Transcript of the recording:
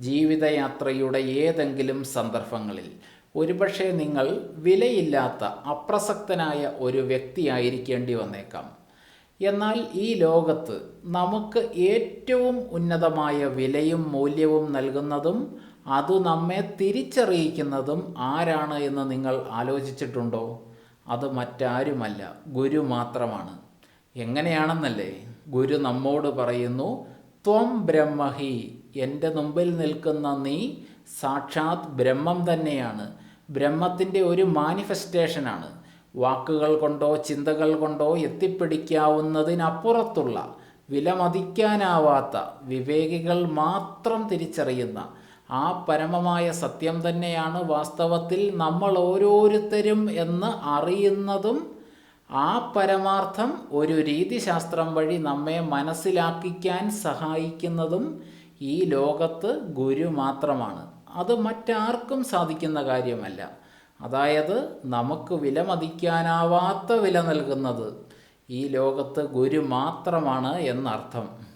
ജീവിതയാത്രയുടെ ഏതെങ്കിലും സന്ദർഭങ്ങളിൽ ഒരുപക്ഷെ നിങ്ങൾ വിലയില്ലാത്ത അപ്രസക്തനായ ഒരു വ്യക്തിയായിരിക്കേണ്ടി വന്നേക്കാം. എന്നാൽ ഈ ലോകത്ത് നമുക്ക് ഏറ്റവും ഉന്നതമായ വിലയും മൂല്യവും നൽകുന്നതും അത് നമ്മെ തിരിച്ചറിയിക്കുന്നതും ആരാണ് എന്ന് നിങ്ങൾ ആലോചിച്ചിട്ടുണ്ടോ? അത് മറ്റാരുമല്ല ഗുരു മാത്രമാണ്. എങ്ങനെയാണെന്നല്ലേ? ഗുരു നമ്മോട് പറയുന്നു ത്വം ബ്രഹ്മഹി. എന്റെ മുമ്പിൽ നിൽക്കുന്ന നീ സാക്ഷാത് ബ്രഹ്മം തന്നെയാണ്. ബ്രഹ്മത്തിന്റെ ഒരു മാനിഫെസ്റ്റേഷനാണ്. വാക്കുകൾ കൊണ്ടോ ചിന്തകൾ കൊണ്ടോ എത്തിപ്പിടിക്കാവുന്നതിനപ്പുറത്തുള്ള വിലമതിക്കാനാവാത്ത വിവേകികൾ മാത്രം തിരിച്ചറിയുന്ന ആ പരമമായ സത്യം തന്നെയാണ് വാസ്തവത്തിൽ നമ്മൾ ഓരോരുത്തരും എന്ന് അറിയുന്നതും ആ പരമാർത്ഥം ഒരു രീതിശാസ്ത്രം വഴി നമ്മെ മനസ്സിലാക്കിക്കാൻ സഹായിക്കുന്നതും ഈ ലോകത്ത് ഗുരു മാത്രമാണ്. അത് മറ്റാർക്കും സാധിക്കുന്ന കാര്യമല്ല. അതായത് നമുക്ക് വിലമതിക്കാനാവാത്ത വില നൽകുന്നത് ഈ ലോകത്ത് ഗുരു മാത്രമാണ് എന്നർത്ഥം.